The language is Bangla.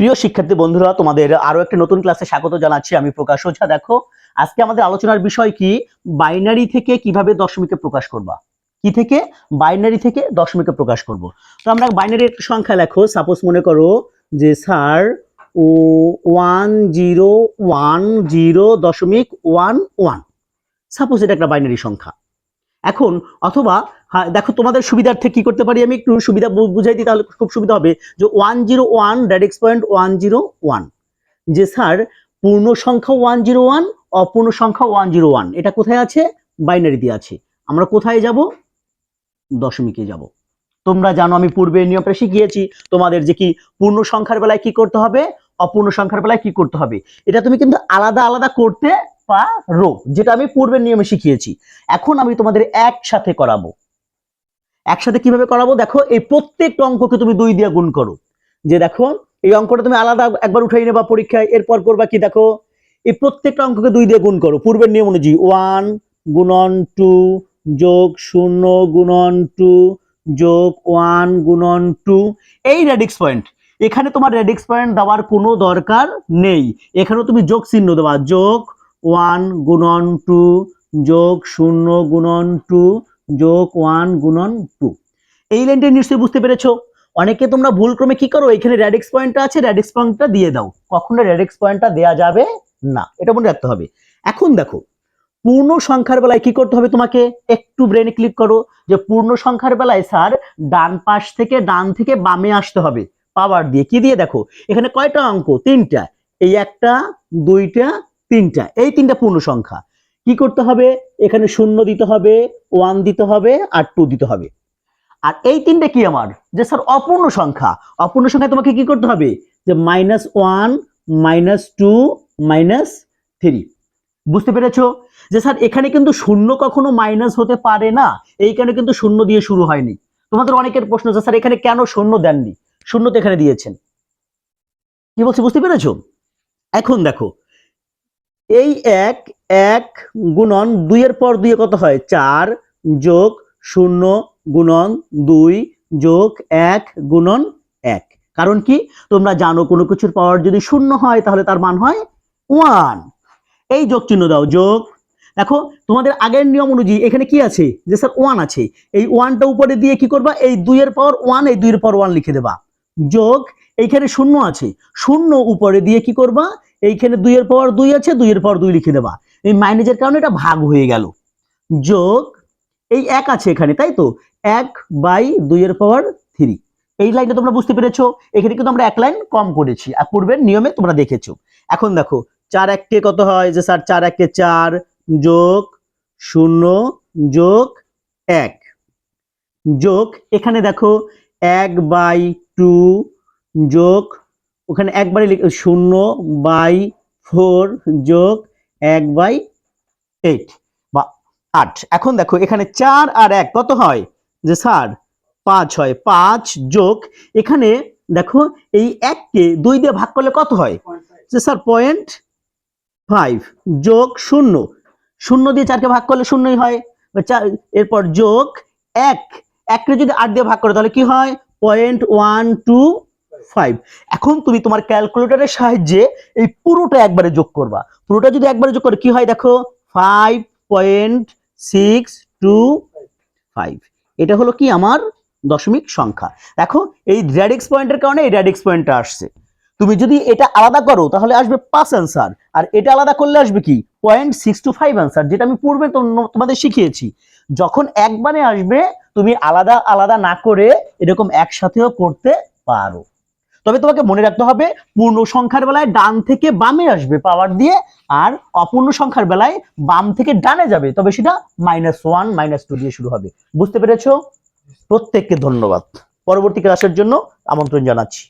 প্রিয় শিক্ষার্থী বন্ধুরা, তোমাদের আরও একটা নতুন ক্লাসে স্বাগত জানাচ্ছি আমি প্রকাশ ওঝা। দেখো, আজকে আমাদের আলোচনার বিষয় কি? বাইনারি থেকে কীভাবে দশমিকে প্রকাশ করবা? কি থেকে? বাইনারি থেকে দশমিকে প্রকাশ করব। তো আমরা বাইনারি একটা সংখ্যা লেখো। সাপোজ মনে করো যে স্যার, ও ওয়ান জিরো ওয়ান জিরো দশমিক ওয়ান ওয়ান। সাপোজ এটা একটা বাইনারি সংখ্যা। এখন, অথবা হ্যাঁ দেখো তোমাদের সুবিধার্থে কি করতে পারি আমি? একটু সুবিধা বুঝাই দিই, তাহলে খুব সুবিধা হবে যে one zero one radix point one zero one যে স্যার, পূর্ণ সংখ্যা ওয়ান জিরো ওয়ান অপূর্ণ সংখ্যা ওয়ান জিরো ওয়ান এটা কোথায় আছে? বাইনারি দিয়ে আছে। আমরা কোথায় যাব? দশমিকে যাব। তোমরা জানো আমি পূর্বে নিয়মটা শিখিয়েছি, তোমাদের যে কি পূর্ণ সংখ্যার বেলায় কি করতে হবে, অপূর্ণ সংখ্যার বেলায় কি করতে হবে। এটা তুমি কিন্তু আলাদা আলাদা করতে পারো, যেটা আমি পূর্বের নিয়মে শিখিয়েছি। এখন আমি তোমাদের একসাথে করাবো। একসাথে কীভাবে করাবো? দেখো, এই প্রত্যেকটা অঙ্ককে তুমি দুই দিয়ে গুণ করো। যে দেখো, এই অঙ্কটা তুমি আলাদা একবার উঠাই নেবা পরীক্ষায়, এরপর করবা কি? দেখো, এই প্রত্যেকটা অঙ্ককে দুই দিয়ে গুণ করো। পূর্বের নিয়ম অনুযায়ী ওয়ান গুণন টু যোগ শূন্য গুণন টু যোগ ওয়ান গুণন টু এই রেডিক্স পয়েন্ট। এখানে তোমার রেডিক্স পয়েন্ট দেওয়ার কোনো দরকার নেই। এখানেও তুমি যোগ চিহ্ন দেবা। যোগ ওয়ান গুণন টু যোগ শূন্য গুণন টু যোগ ওয়ান গুণন টু। এই লাইনটা নিশ্চয়ই বুঝতে পেরেছ। অনেকে তোমরা ভুল ক্রমে কি করো? এখানে র্যাডিক্স পয়েন্টটা আছে র্যাডিক্স পয়েন্টটা দিয়ে দাও। কখনো র্যাডিক্স পয়েন্টটা দেয়া যাবে না। এটা মনে রাখতে হবে। এখন দেখো, পূর্ণ সংখ্যার বেলায় কি করতে হবে তোমাকে? একটু ব্রেনে ক্লিক করো যে পূর্ণ সংখ্যার বেলায় স্যার ডান পাশ থেকে ডান থেকে বামে আসতে হবে। পাওয়ার দিয়ে। কি দিয়ে দেখো? এখানে কয়টা অঙ্ক? তিনটা। এই একটা, দুইটা, তিনটা। এই তিনটা পূর্ণ সংখ্যা। কি করতে হবে? এখানে শূন্য দিতে হবে ওয়ান দিতে হবে, আর টু দিতে হবে। আর এই তিনটে কি আমার? যে স্যার, অপূর্ণ সংখ্যা। অপূর্ণ সংখ্যা তোমাকে কি করতে হবে? যে minus one minus two minus three বুঝতে পেরেছ? যে স্যার, এখানে কিন্তু শূন্য কখনো মাইনাস হতে পারে না। এইখানে কিন্তু শূন্য দিয়ে শুরু হয়নি। তোমাদের অনেকের প্রশ্ন যে স্যার, এখানে কেন শূন্য দেননি? শূন্য তো এখানে দিয়েছেন। কি বলছি, বুঝতে পেরেছ? এখন দেখো এই এক এক গুণন দুইয়ের পর দুই কত হয়? চার যোগ শূন্য গুণন দুই যোগ এক গুণন এক। কারণ কি? তোমরা জানো কোনো কিছুর পাওয়ার যদি শূন্য হয়, তাহলে তার মান হয় ওয়ান এই যোগ চিহ্ন দাও, যোগ। দেখো, তোমাদের আগের নিয়ম অনুযায়ী এখানে কি আছে? যে স্যার ওয়ান আছে। এই ওয়ানটা উপরে দিয়ে কি করবা? এই দুইয়ের পাওয়ার ওয়ান এই দুইয়ের পাওয়ার ওয়ান লিখে দেবা। যোগ, এইখানে শূন্য আছে। শূন্য উপরে দিয়ে কি করবা? এইখানে দুইয়ের পাওয়ার দুই আছে, দুইয়ের পাওয়ার দুই লিখে দেবা। এই মাইনাসের কারণে এটা ভাগ হয়ে গেল। যোগ, এই এক আছে এখানে, তাই তো? এক বাই দুইয়ের পাওয়ার থ্রি এই লাইনটা তোমরা বুঝতে পেরেছ? এখানে কিন্তু আমরা এক লাইন কম করেছি। আর পূর্বের নিয়মে তোমরা দেখেছ। এখন দেখো, চার এককে কত হয়? যে স্যার চার এককে চার যোগ শূন্য যোগ এক। যোগ, এখানে দেখো, এক বাই টু যোগ ওখানে একবারে লিখ- শূন্য বাই ফোর যোগ এক বাই এইট বা আট। এখন দেখো, এখানে চার আর এক, কত হয়? যে স্যার, পাঁচ হয়। পাঁচ যোগ, এখানে দেখো, এই এককে দুই দিয়ে ভাগ করলে কত হয়? যে স্যার, পয়েন্ট ফাইভ যোগ শূন্য। শূন্য দিয়ে চারকে ভাগ করলে শূন্যই হয়। এরপর যোগ এক। এককে যদি আট দিয়ে ভাগ করে, তাহলে কি হয়? পয়েন্ট ওয়ান টু ফাইভ এখন তুমি তোমার ক্যালকুলেটরের সাহায্যে এই পুরোটা একবারে যোগ করবা। পুরোটা যদি একবারে যোগ করে, কি হয় দেখো? Five point six two five এটা হলো কি আমার দশমিক সংখ্যা। দেখো, এই র্যাডিক্স পয়েন্টের কারণে এই র্যাডিক্স পয়েন্টটা আসছে। তুমি যদি এটা আলাদা করো, তাহলে আসবে পাঁচ অ্যান্সার আর এটা আলাদা করলে আসবে কি? Point six two five answer যেটা আমি পূর্বে তোমাদের শিখিয়েছি। যখন একবারে আসবে, তুমি আলাদা আলাদা না করে এরকম একসাথেও করতে পারো। তবে তোমাকে মনে রাখতে হবে, পূর্ণ সংখ্যার বেলায় ডান থেকে বামে আসবে পাওয়ার দিয়ে, আর অপূর্ণ সংখ্যার বেলায় বাম থেকে ডানে যাবে, তবে সেটা মাইনাস ওয়ান মাইনাস টু দিয়ে শুরু হবে। বুঝতে পেরেছ? প্রত্যেককে ধন্যবাদ। পরবর্তী ক্লাসের জন্য আমন্ত্রণ জানাচ্ছি।